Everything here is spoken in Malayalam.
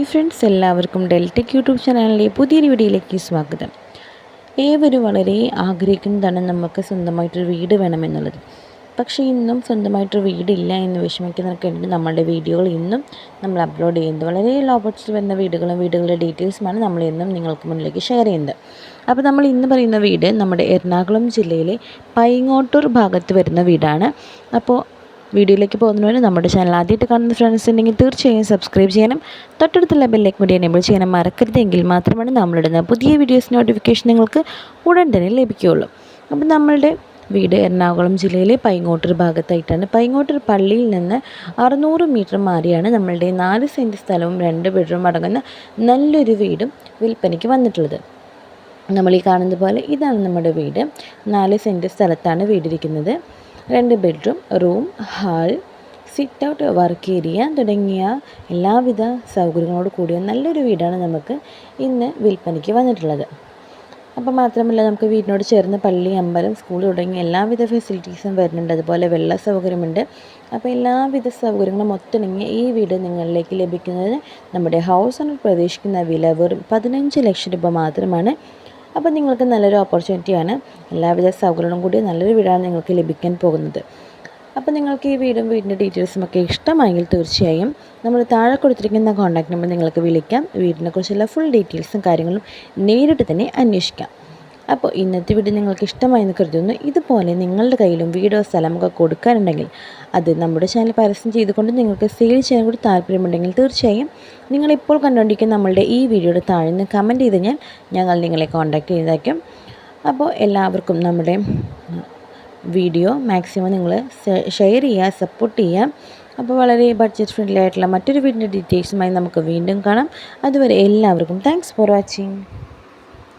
ഹായ് ഫ്രണ്ട്സ് എല്ലാവർക്കും ഡെൽറ്റക് യൂട്യൂബ് ചാനലിലെ പുതിയൊരു വീഡിയോയിലേക്ക് സ്വാഗതം. ഏവരും വളരെ ആഗ്രഹിക്കുന്നതാണ് നമുക്ക് സ്വന്തമായിട്ടൊരു വീട് വേണമെന്നുള്ളത്. പക്ഷേ ഇന്നും സ്വന്തമായിട്ടൊരു വീടില്ല എന്ന് വിഷമിക്കുന്നവർക്ക് വേണ്ടി നമ്മളുടെ വീഡിയോകൾ ഇന്നും നമ്മൾ അപ്ലോഡ് ചെയ്യുന്നത് വളരെ ലോ വരുന്ന വീടുകളും വീടുകളുടെ ഡീറ്റെയിൽസുമാണ് നമ്മൾ ഇന്നും നിങ്ങൾക്ക് മുന്നിലേക്ക് ഷെയർ ചെയ്യുന്നത്. അപ്പോൾ നമ്മൾ ഇന്ന് പറയുന്ന വീട് നമ്മുടെ എറണാകുളം ജില്ലയിലെ പൈങ്ങോട്ടൂർ ഭാഗത്ത് വരുന്ന വീടാണ്. അപ്പോൾ വീഡിയോയിലേക്ക് പോകുന്നതിന് നമ്മുടെ ചാനൽ ആദ്യമായിട്ട് കാണുന്ന ഫ്രണ്ട്സ് ഉണ്ടെങ്കിൽ തീർച്ചയായും സബ്സ്ക്രൈബ് ചെയ്യാനും തൊട്ടടുത്തുള്ള ബെല്ലേക്ക് കൂടി എനേബിൾ ചെയ്യാനും മറക്കരുതെങ്കിൽ മാത്രമാണ് നമ്മളിടുന്ന പുതിയ വീഡിയോസ് നോട്ടിഫിക്കേഷൻ നിങ്ങൾക്ക് ഉടൻ തന്നെ ലഭിക്കുകയുള്ളൂ. അപ്പം നമ്മളുടെ വീട് എറണാകുളം ജില്ലയിലെ പൈങ്ങോട്ടൂർ ഭാഗത്തായിട്ടാണ്. പൈങ്ങോട്ടൂർ പള്ളിയിൽ നിന്ന് അറുന്നൂറ് മീറ്റർ മാറിയാണ് നമ്മളുടെ നാല് സെന്റ് സ്ഥലവും രണ്ട് ബെഡ്റൂം അടങ്ങുന്ന നല്ലൊരു വീടും വിൽപ്പനയ്ക്ക് വന്നിട്ടുള്ളത്. നമ്മൾ ഈ കാണുന്നത് പോലെ ഇതാണ് നമ്മുടെ വീട്. നാല് സെന്റ് സ്ഥലത്താണ് വീടിരിക്കുന്നത്. രണ്ട് bedroom room hall sit out work area തുടങ്ങിയ എല്ലാവിധ സൗകര്യങ്ങളോട് കൂടിയ നല്ലൊരു വീടാണ് നമുക്ക് ഇന്ന് വിൽപ്പനയ്ക്ക് വന്നിട്ടുള്ളത്. അപ്പോൾ മാത്രമല്ല നമുക്ക് വീടിനോട് ചേർന്ന് പള്ളി അമ്പലം സ്കൂൾ തുടങ്ങിയ എല്ലാവിധ ഫെസിലിറ്റീസും വരുന്നുണ്ട്. അതുപോലെ വെള്ള സൗകര്യമുണ്ട്. അപ്പോൾ എല്ലാവിധ സൗകര്യങ്ങളും ഒത്തിണങ്ങിയ ഈ വീട് നിങ്ങളിലേക്ക് ലഭിക്കുന്നത് നമ്മുടെ ഹൗസ് ഓണർ പ്രതീക്ഷിക്കുന്ന വില വെറും പതിനഞ്ച് ലക്ഷം രൂപ മാത്രമാണ് അപ്പോൾ നിങ്ങൾക്ക് നല്ലൊരു ഓപ്പർച്യൂണിറ്റിയാണ് എല്ലാവിധ സൗകര്യങ്ങളും കൂടി നല്ലൊരു വീടാണ് നിങ്ങൾക്ക് ലഭിക്കാൻ പോകുന്നത്. അപ്പോൾ നിങ്ങൾക്ക് ഈ വീടും വീടിന്റെ ഡീറ്റെയിൽസും ഒക്കെ ഇഷ്ടമായെങ്കിൽ തീർച്ചയായും നമ്മൾ താഴെ കൊടുത്തിരിക്കുന്ന കോൺടാക്റ്റ് നമ്പർ നിങ്ങൾക്ക് വിളിക്കാം. വീടിനെക്കുറിച്ചുള്ള ഫുൾ ഡീറ്റെയിൽസും കാര്യങ്ങളും നേരിട്ട് തന്നെ അന്വേഷിക്കാം. അപ്പോൾ ഇന്നത്തെ വീഡിയോ നിങ്ങൾക്ക് ഇഷ്ടമായെന്ന് കരുതുന്നു. ഇതുപോലെ നിങ്ങളുടെ കയ്യിലും വീടോ സ്ഥലമൊക്കെ കൊടുക്കാനുണ്ടെങ്കിൽ അത് നമ്മുടെ ചാനൽ പരസ്യം ചെയ്തുകൊണ്ട് നിങ്ങൾക്ക് സെയിൽ ചെയ്യാൻ കൂടി താല്പര്യമുണ്ടെങ്കിൽ തീർച്ചയായും നിങ്ങളിപ്പോൾ കണ്ടുകൊണ്ടിരിക്കുന്ന നമ്മളുടെ ഈ വീഡിയോയുടെ താഴെ നിന്ന് കമന്റ് ചെയ്ത് ഞാൻ ഞങ്ങൾ നിങ്ങളെ കോൺടാക്റ്റ് ചെയ്തേക്കും. അപ്പോൾ എല്ലാവർക്കും നമ്മുടെ വീഡിയോ മാക്സിമം നിങ്ങൾ ഷെയർ ചെയ്യുക സപ്പോർട്ട് ചെയ്യുക. അപ്പോൾ വളരെ ബഡ്ജറ്റ് ഫ്രണ്ട്ലി ആയിട്ടുള്ള മറ്റൊരു വീടിന്റെ ഡീറ്റെയിൽസുമായി നമുക്ക് വീണ്ടും കാണാം. അതുവരെ എല്ലാവർക്കും താങ്ക്സ് ഫോർ വാച്ചിങ്